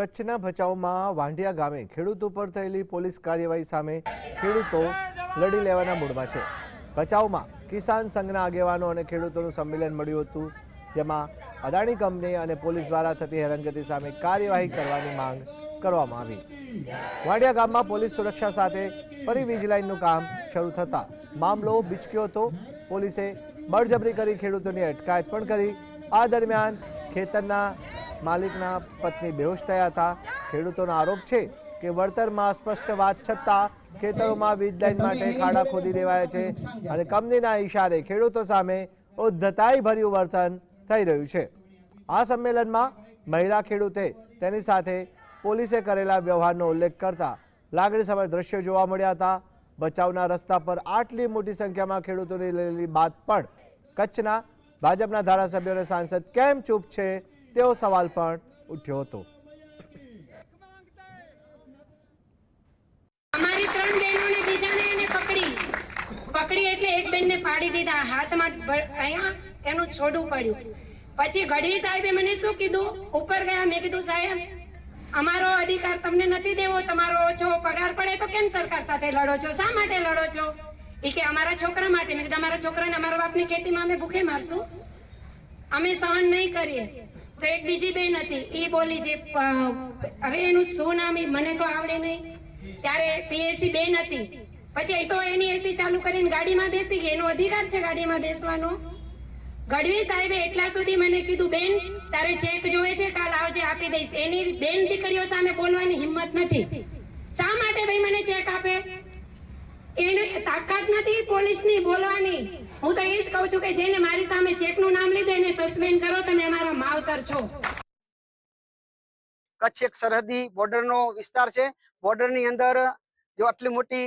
કચ્છના ભચાઉમાં વાંઢિયા ગામે ખેડૂત ઉપર થયેલી પોલીસ કાર્યવાહી સામે ખેડૂતો લડી લેવાના મૂડમાં છે. ભચાઉમાં કિસાન સંઘના આગેવાનો અને ખેડૂતોનું સંમેલન મળ્યું હતું, જેમાં અદાણી કંપની અને પોલીસ દ્વારા થતી હેરાનગતિ સામે કાર્યવાહી કરવાની માંગ કરવામાં આવી. વાંડિયા ગામમાં પોલીસ સુરક્ષા સાથે ફરી વીજ લાઇનનું કામ શરૂ થતાં મામલો બિચક્યો હતો. પોલીસે બળજબરી કરી ખેડૂતોની અટકાયત પણ કરી. આ દરમિયાન ખેતરના માલિકના પત્ની બેહોશ થયા હતા. ખેડૂતોનો આરોપ છે કે વળતરમાં સ્પષ્ટ વાત છતાં ખેતરોમાં વીજ માટે ખાડા ખોદી દેવાયા છે અને કંપનીના ઈશારે ખેડૂતો સામે ઉદ્ધતાઈ ભર્યું વર્તન થઈ રહ્યું છે. આ સંમેલનમાં મહિલા ખેડૂતે તેની સાથે પોલીસે કરેલા વ્યવહારનો ઉલ્લેખ કરતા લાગણીસભર દ્રશ્યો જોવા મળ્યા હતા. બચાવના રસ્તા પર આટલી મોટી સંખ્યામાં ખેડૂતોની લેલી બાદ પણ કચ્છના ભાજપના ધારાસભ્યો અને સાંસદ કેમ ચૂપ છે તેવો સવાલ પણ ઉઠ્યો હતો. અમારી ત્રણ બહેનોને બીજાને એને પકડી. પકડી એટલે એક બેનને પાડી દીધા. હાથમાં અહીંયા એનું છોડું પડ્યું. પછી ગઢવી સાહેબે મને શું કીધું? ઉપર ગયા. મેં કીધું, સાહેબ, અમારો અધિકાર તમને નથી દેવો. તમારો ઓછો પગાર પડે તો કેમ સરકાર સાથે લડો છો? શા માટે લડો છો? એ કે, અમારા છોકરા માટે. મેં કીધું, અમારા છોકરાને અમારા બાપની ખેતીમાં અમે ભૂખે મારશું. અમે સહન નહીં કરીએ. તો એક બીજી બેન હતી એ બોલી જે હવે એનું શું નામ એ મને તો આવડે નહીં. ત્યારે પીએસસી બેન હતી. પછી એ તો એની એસી ચાલુ કરીને ગાડીમાં બેસી ગઈ. એનો અધિકાર છે ગાડીમાં બેસવાનો. ગઢવી સાહેબે એટલા સુધી મને કીધું, બેન, તારે ચેક જોવે છે, કાલ આવજે, આપી દઈશ. એની બેન દીકરીઓ સામે બોલવાની હિંમત નથી. શા માટે ભાઈ મને ચેક આપે? એને તાકાત નથી પોલીસની બોલવાની. હું તો એ જ કહું છું કે જેને મારી સામે ચેકનું નામ લીધું, એને સસ્પેન્ડ કરો કચ્છ એક સરહદી બોર્ડરનો વિસ્તાર છે. બોર્ડરની અંદર જો આટલી મોટી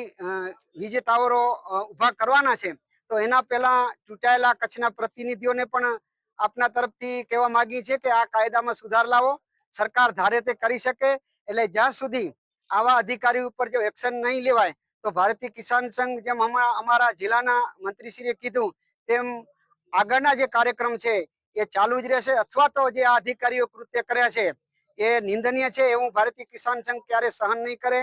વીજ ટાવરો ઊભા કરવાના છે, તો એના પહેલા ચૂંટાયેલા કચ્છના પ્રતિનિધિઓને પણ આપના તરફથી કહેવા માંગી છે કે આ કાયદામાં સુધાર લાવો. સરકાર ધારે તે કરી શકે, એટલે જ્યાં સુધી આવા અધિકારી ઉપર જો એક્શન નહીં લેવાય, તો ભારતીય કિસાન સંઘ જેમ અમારા જિલ્લાના મંત્રીશ્રીએ કીધું, તેમ આગળના જે કાર્યક્રમ છે એ ચાલુ જ રહેશે અથવા તો જે આ અધિકારીઓ કૃત્ય કર્યા છે એ નિંદનીય છે એવું ભારતીય કિસાન સંઘ ક્યારે સહન નહીં કરે?